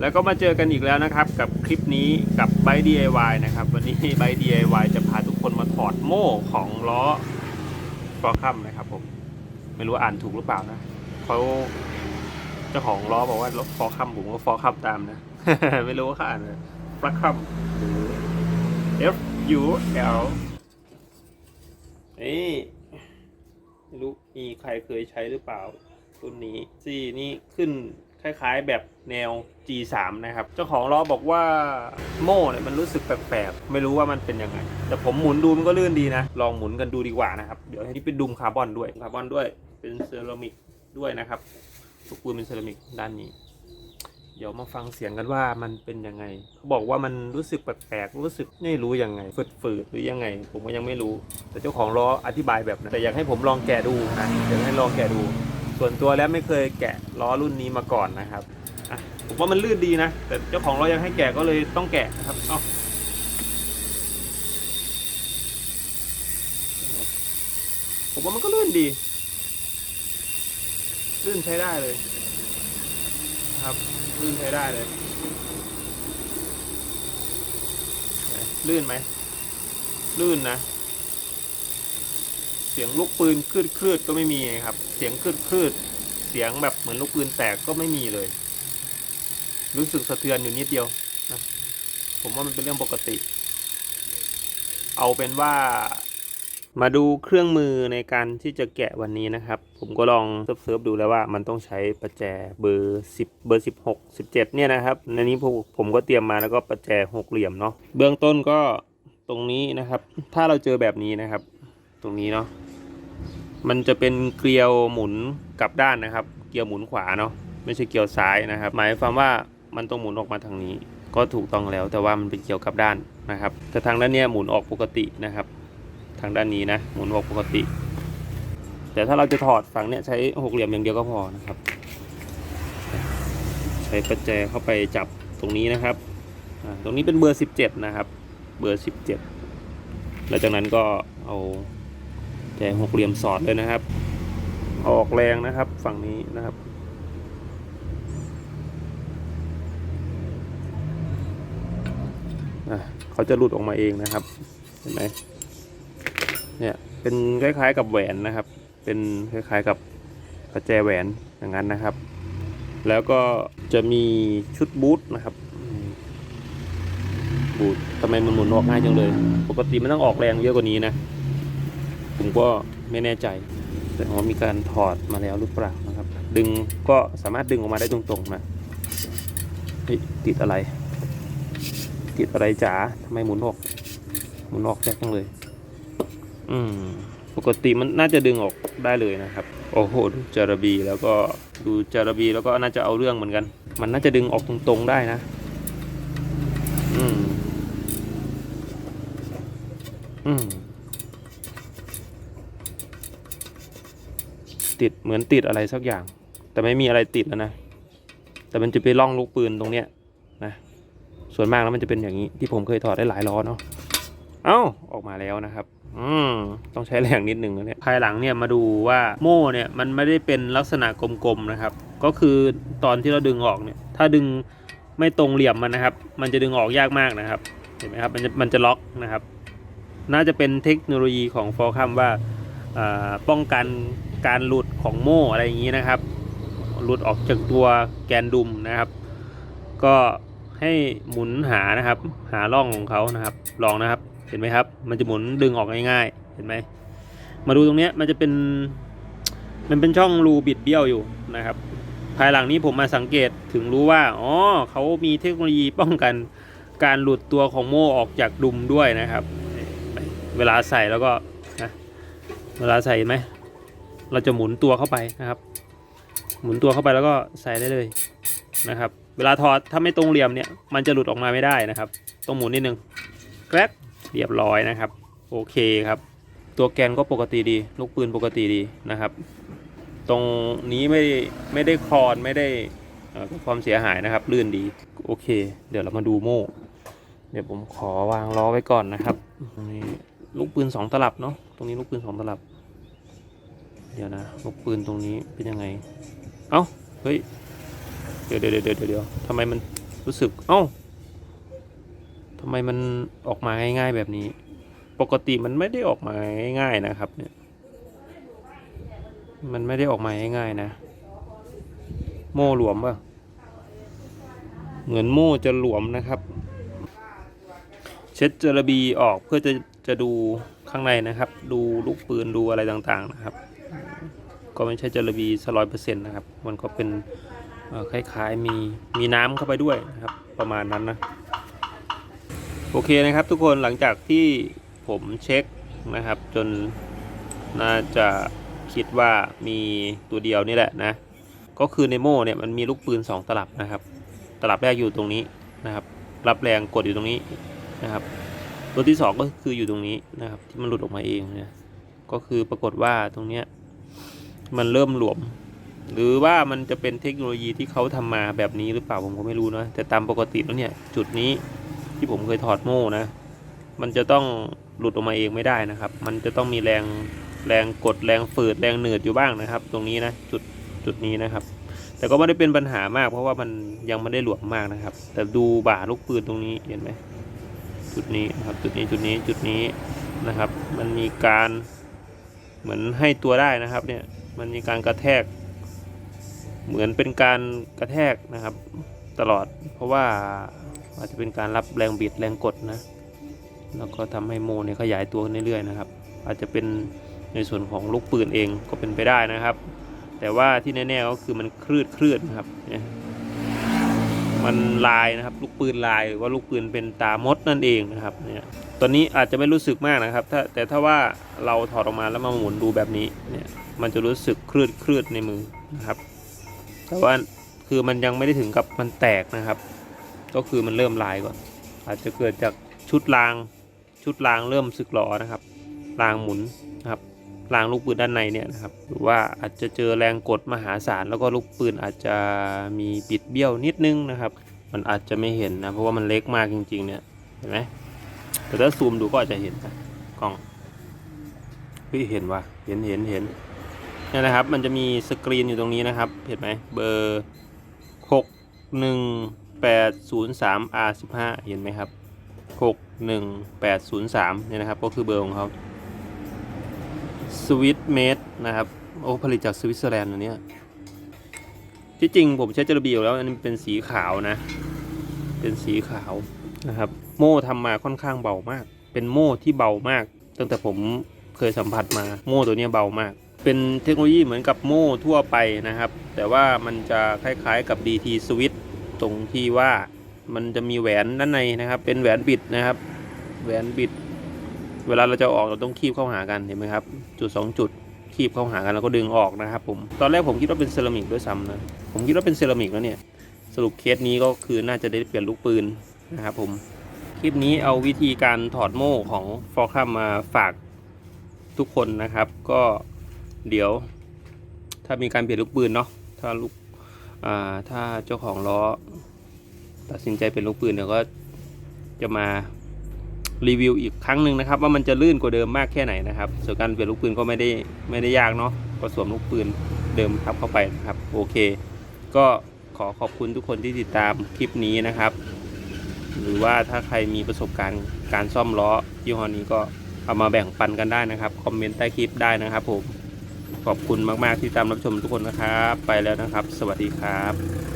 แล้วก็มาเจอกันอีกแล้วนะครับ กับคลิปนี้กับ b บ DIY นะครับ วันนี้ b บ DIY จะพาทุกคนมาถอดโม่ของล้อฟอร์คัมนะครับผมไม่รู้อ่านถูกหรือเปล่านะเขาเจ้าของล้อบอกว่ารถฟอร์คัมผมก็ฟอร์คัมตามนะ ไม่รู้ว่าเขาอ่านฟอร์คัมหรือ F U L นี่ไม่รู้มีใครเคยใช้หรือเปล่ารุ่นนี้ซี่นี่ขึ้น คล้ายๆ แบบแนว G3 นะครับ เจ้าของล้อบอกว่าโม่เนี่ยมันรู้สึกแปลกๆ ไม่รู้ว่ามันเป็นยังไง แต่ผมหมุนดูมันก็ลื่นดีนะ ลองหมุนกันดูดีกว่านะครับ เดี๋ยวให้นี่เป็นดุมคาร์บอนด้วย คาร์บอนด้วย เป็นเซรามิกด้วยนะครับทุกปูนเป็นเซรามิกด้านนี้ เดี๋ยวมาฟังเสียงกันว่ามันเป็นยังไง เขาบอกว่ามันรู้สึกแปลกๆ รู้สึกไม่รู้ยังไง ฝืดๆ หรือยังไง ผมก็ยังไม่รู้ แต่เจ้าของล้ออธิบายแบบนั้นแต่อยากให้ผมลองแกะดูนะอยากให้ลองแกะดู ส่วนตัวแล้วไม่เคยแกะล้อรุ่นนี้มาก่อนนะครับผมว่ามันลื่นดีนะ แต่เจ้าของล้อยังให้แกะก็เลยต้องแกะนะครับเอ้าผมว่ามันก็ลื่นดี ลื่นใช้ได้เลยนะครับ ลื่นใช้ได้เลย ลื่นไหม ลื่นนะ สียงลูกปืนคลืดคลืดๆก็ไม่มีครับ เสียงคลืดคลืดๆเสียงแบบเหมือนลูกปืนแตกก็ไม่มีเลย รู้สึกสะเทือนอยู่นิดเดียวนะผมว่ามันเป็นเรื่องปกติ เอาเป็นว่ามาดูเครื่องมือในการที่จะแกะวันนี้นะครับ ผมก็ลองเซิร์ฟดูแล้วว่ามันต้องใช้ประแจเบอร์ 10 เบอร์ 16 17 เนี่ยนะครับในนี้ผมผมก็เตรียมมาแล้วก็ประแจหกเหลี่ยมเนาะเบื้องต้นก็ตรงนี้นะครับ ถ้าเราเจอแบบนี้นะครับ ตรงนี้เนาะ มันจะเป็นเกลียวหมุนกลับด้านนะครับ เกลียวหมุนขวาเนาะไม่ใช่เกลียวซ้ายนะครับ หมายความว่ามันต้องหมุนออกมาทางนี้ ก็ถูกต้องแล้วแต่ว่ามันเป็นเกลียวกลับด้านนะครับ แต่ทางด้านเนี้ยหมุนออกปกตินะครับ ทางด้านนี้นะหมุนออกปกติ แต่ถ้าเราจะถอดฝั่งเนี้ยใช้หกเหลี่ยมอย่างเดียวก็พอนะครับ ใช้ประแจเข้าไปจับตรงนี้นะครับตรงนี้เป็นเบอร์สิบเจ็ดนะครับ เบอร์สิบเจ็ดแล้วจากนั้นก็เอา แจหกเหลี่ยมสอดเลยนะครับ ออกแรงนะครับฝั่งนี้นะครับอะเขาจะหลุดออกมาเองนะครับ เห็นไหมเนี่ยเป็นคล้ายๆกับแหวนนะครับ เป็นคล้ายๆกับประแจแหวนอย่างนั้นนะครับ แล้วก็จะมีชุดบูทนะครับบูททำไมมันหมุนออกง่ายจังเลย ปกติมันต้องออกแรงเยอะกว่านี้นะ ผมก็ไม่แน่ใจแต่ว่ามีการถอดมาแล้วหรือเปล่านะครับ ดึงก็สามารถดึงออกมาได้ตรงๆนะติดอะไร ติดอะไรจ๋าทำไมหมุนออกหมุนออกแยกจังเลย อืมปกติมันน่าจะดึงออกได้เลยนะครับ โอ้โหดูจาระบีแล้วก็ดูจาระบีแล้วก็น่าจะเอาเรื่องเหมือนกัน มันน่าจะดึงออกตรงๆได้นะ อืมอืม ติดเหมือนติดอะไรสักอย่าง แต่ไม่มีอะไรติดแล้วนะ แต่มันจะไปล่องลูกปืนตรงเนี้ยนะ ส่วนมากแล้วมันจะเป็นอย่างนี้ที่ผมเคยถอดได้หลายล้อเนาะ เอ้าออกมาแล้วนะครับ อืมต้องใช้แรงนิดนึงนะเนี่ย ภายหลังเนี่ยมาดูว่าโม่เนี่ยมันไม่ได้เป็นลักษณะกลมๆนะครับ ก็คือตอนที่เราดึงออกเนี่ย ถ้าดึงไม่ตรงเหลี่ยมมันนะครับ มันจะดึงออกยากมากนะครับ เห็นไหมครับ มันจะมันจะล็อกนะครับ น่าจะเป็นเทคโนโลยีของฟอร์คัมว่าอ่าป้องกัน การหลุดของโม่อะไรอย่างนี้นะครับ หลุดออกจากตัวแกนดุมนะครับ ก็ให้หมุนหานะครับ หาร่องของเขานะครับ ลองนะครับ เห็นไหมครับ มันจะหมุนดึงออกง่ายๆ เห็นไหม มาดูตรงเนี้ยมันจะเป็น มันเป็นช่องรูบิดเบี้ยวอยู่นะครับ ภายหลังนี้ผมมาสังเกตถึงรู้ว่า อ๋อเขามีเทคโนโลยีป้องกันการหลุดตัวของโม่ออกจากดุมด้วยนะครับ เวลาใส่แล้วก็นะเวลาใส่ไหม เราจะหมุนตัวเข้าไปนะครับ หมุนตัวเข้าไปแล้วก็ใส่ได้เลยนะครับ เวลาถอดถ้าไม่ตรงเหลี่ยมเนี่ยมันจะหลุดออกมาไม่ได้นะครับ ต้องหมุนนิดนึงแกร็บเรียบร้อยนะครับ โอเคครับ ตัวแกนก็ปกติดีลูกปืนปกติดีนะครับ ตรงนี้ไม่ไม่ได้คลอนไม่ได้ความเสียหายนะครับ ลื่นดีโอเค เดี๋ยวเรามาดูโม่เดี๋ยวผมขอวางล้อไว้ก่อนนะครับตรงนี้ลูกปืนสองตลับเนาะตรงนี้ลูกปืนสองตลับ เดี๋ยวนะลูกปืนตรงนี้เป็นยังไง เอ้า เฮ้ยเดี๋ยวเดี๋ยวเดี๋ยวเดี๋ยวเดี๋ยวทำไมมันรู้สึก เอ้าทำไมมันออกมาง่ายๆแบบนี้ ปกติมันไม่ได้ออกมาง่ายๆนะครับ เนี่ย มันไม่ได้ออกมาง่ายๆนะ โม่หลวมป่ะ เหมือนโม่จะหลวมนะครับ เช็ดเจลาบีออกเพื่อจะจะดูข้างในนะครับ ดูลูกปืนดูอะไรต่างๆนะครับ ก็ไม่ใช่เจลาบีสร้อยเปอร์เซ็นต์นะครับ มันก็เป็นคล้ายๆมีมีน้ำเข้าไปด้วยนะครับ ประมาณนั้นนะโอเคนะครับทุกคนหลังจากที่ผมเช็คนะครับ จนน่าจะคิดว่ามีตัวเดียวนี่แหละนะ ก็คือในโม่เนี่ยมันมีลูกปืน 2 ตลับนะครับ ตลับแรกอยู่ตรงนี้นะครับ รับแรงกดอยู่ตรงนี้นะครับ ตัวที่ 2 ก็คืออยู่ตรงนี้นะครับ ที่มันหลุดออกมาเองนะก็คือปรากฏว่าตรงเนี้ย มันเริ่มหลวม หรือว่ามันจะเป็นเทคโนโลยีที่เขาทำมาแบบนี้หรือเปล่าผมก็ไม่รู้นะแต่ตามปกติแล้วเนี่ย จุดนี้ที่ผมเคยถอดโม่นะ มันจะต้องหลุดออกมาเองไม่ได้นะครับ มันจะต้องมีแรงแรงกดแรงฝืดแรงเหนืดอยู่บ้างนะครับ ตรงนี้นะจุดจุดนี้นะครับ แต่ก็ไม่ได้เป็นปัญหามากเพราะว่ามันยังไม่ได้หลวมมากนะครับ แต่ดูบ่าลูกปืนตรงนี้เห็นไหมจุดนี้นะครับจุดนี้จุดนี้จุดนี้นะครับ มันมีการเหมือนให้ตัวได้นะครับเนี่ย มันมีการกระแทก เหมือนเป็นการกระแทกนะครับ ตลอด เพราะว่าอาจจะเป็นการรับแรงบิดแรงกดนะ แล้วก็ทำให้โมเนี่ยขยายตัวเรื่อยๆนะครับ อาจจะเป็นในส่วนของลูกปืนเองก็เป็นไปได้นะครับ แต่ว่าที่แน่ๆก็คือมันคลืดคลืดนะครับ มันลายนะครับ ลูกปืนลายหรือว่าลูกปืนเป็นตามดนั่นเองนะครับเนี่ยตอนนี้อาจจะไม่รู้สึกมากนะครับถ้าแต่ถ้าว่าเราถอดออกมาแล้วมาหมุนดูแบบนี้เนี่ยมันจะรู้สึกคลืดคลืดในมือนะครับแต่ว่าคือมันยังไม่ได้ถึงกับมันแตกนะครับ ก็คือมันเริ่มลายก่อน อาจจะเกิดจากชุดรางชุดรางเริ่มสึกหรอนะครับรางหมุนนะครับ รางลูกปืนด้านในเนี่ยนะครับหรือว่าอาจจะเจอแรงกดมหาศาลแล้วก็ลูกปืนอาจจะมีบิดเบี้ยวนิดนึงนะครับ มันอาจจะไม่เห็นนะเพราะว่ามันเล็กมากจริง ๆ เนี่ยเห็นไหมแต่ถ้าซูมดูก็อาจจะเห็นนะกล้องพี่เห็นว่าเห็นเห็นเห็นนี่นะครับ มันจะมีสกรีนอยู่ตรงนี้นะครับ เห็นไหมเบอร์หกหนึ่งแปดศูนย์สาม R สิบห้าเห็นไหมครับหกหนึ่งแปดศูนย์สามเนี่ยนะครับ ก็คือเบอร์ของเขา สวิตเมดนะครับ โอ้ ผลิตจากสวิตเซอร์แลนด์อันนี้ที่จริงผมใช้เจลบีอยู่แล้ว อันนี้เป็นสีขาวนะ เป็นสีขาวนะครับ โม่ทำมาค่อนข้างเบามาก เป็นโม่ที่เบามาก ตั้งแต่ผมเคยสัมผัสมา โม่ตัวนี้เบามาก เป็นเทคโนโลยีเหมือนกับโม่ทั่วไปนะครับ แต่ว่ามันจะคล้ายๆกับ DT s w i t c ตรงที่ว่ามันจะมีแหวนด้านในนะครับ เป็นแหวนบิดนะครับ แหวนบิด เวลาเราจะออกเราต้องคีบเข้าหากันเห็นไหมครับ จุดสองจุดคีบเข้าหากันแล้วก็ดึงออกนะครับผมตอนแรกผมคิดว่าเป็นเซรามิกด้วยซ้ำนะผมคิดว่าเป็นเซรามิกแล้วเนี่ยสรุปเคสนี้ก็คือน่าจะได้เปลี่ยนลูกปืนนะครับผมคลิปนี้เอาวิธีการถอดโม่ของฟอร์คัมมาฝากทุกคนนะครับ ก็เดี๋ยวถ้ามีการเปลี่ยนลูกปืนเนาะถ้าลูกอ่าถ้าเจ้าของล้อตัดสินใจเป็นลูกปืนเดี๋ยวก็จะมา รีวิวอีกครั้งหนึ่งนะครับ ว่ามันจะลื่นกว่าเดิมมากแค่ไหนนะครับ ส่วนการเปลี่ยนลูกปืนก็ไม่ได้ไม่ได้ยากเนาะก็สวมลูกปืนเดิมทับเข้าไปนะครับโอเค ก็ขอขอบคุณทุกคนที่ติดตามคลิปนี้นะครับ หรือว่าถ้าใครมีประสบการณ์การซ่อมล้อยี่ห้อนี้ก็เอามาแบ่งปันกันได้นะครับคอมเมนต์ใต้คลิปได้นะครับผมขอบคุณมาก ๆ ที่ตามรับชมทุกคนนะครับ ไปแล้วนะครับ สวัสดีครับ